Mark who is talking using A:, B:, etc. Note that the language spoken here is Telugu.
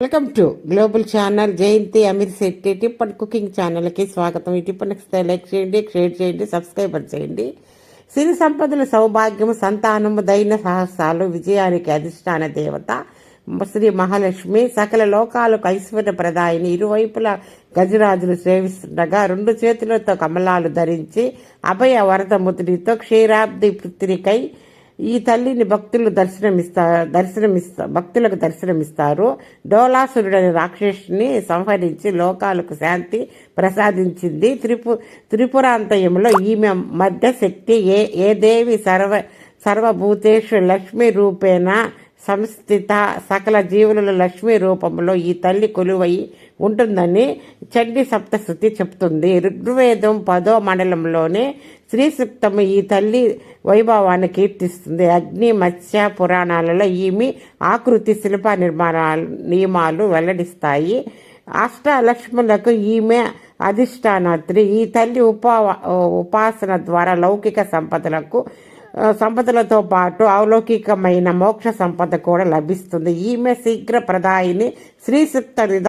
A: Welcome to global channel Jayanthi Amit Shetty tip and cooking ఛానల్కి స్వాగతం. ఈ టిప్ నచ్చితే లైక్ చేయండి షేర్ చేయండి సబ్స్క్రైబర్ చేయండి. సిరి సంపదల సౌభాగ్యము సంతానము దైన సాహసాలు విజయానికి అధిష్టాన దేవత శ్రీ మహాలక్ష్మి సకల లోకాలకు ఐశ్వర్య ప్రదాయిని ఇరువైపులా గజరాజులు సేవిస్తుండగా రెండు చేతులతో కమలాలు ధరించి అభయ వరద ముద్రితో క్షీరాబ్ది పుత్రికై ఈ తల్లిని భక్తులు దర్శనమిస్తా దర్శనమిస్తా భక్తులకు దర్శనమిస్తారు. డోలాసురుడని రాక్షసుని సంహరించి లోకాలకు శాంతి ప్రసాదించింది. త్రిపు త్రిపురాంతయంలో ఈమె మధ్య శక్తి ఏ ఏ దేవి సర్వ సర్వభూతేషు లక్ష్మీ రూపేణ సంస్థిత సకల జీవులలో లక్ష్మీ రూపంలో ఈ తల్లి కొలువై ఉంటుందని చండి సప్తశృతి చెప్తుంది. ఋగ్వేదం పదో మండలంలోనే శ్రీసూక్తము ఈ తల్లి వైభవాన్ని కీర్తిస్తుంది. అగ్ని మత్స్య పురాణాలలో ఈమె ఆకృతి శిల్ప నిర్మాణ నియమాలు వెల్లడిస్తాయి. అష్టలక్ష్ములకు ఈమె అధిష్టానాత్రి. ఈ తల్లి ఉపా ఉపాసన ద్వారా లౌకిక సంపదలకు సంపదలతో పాటు అలౌకికమైన మోక్ష సంపద కూడా లభిస్తుంది. ఈమె శీఘ్ర ప్రదాయిని శ్రీ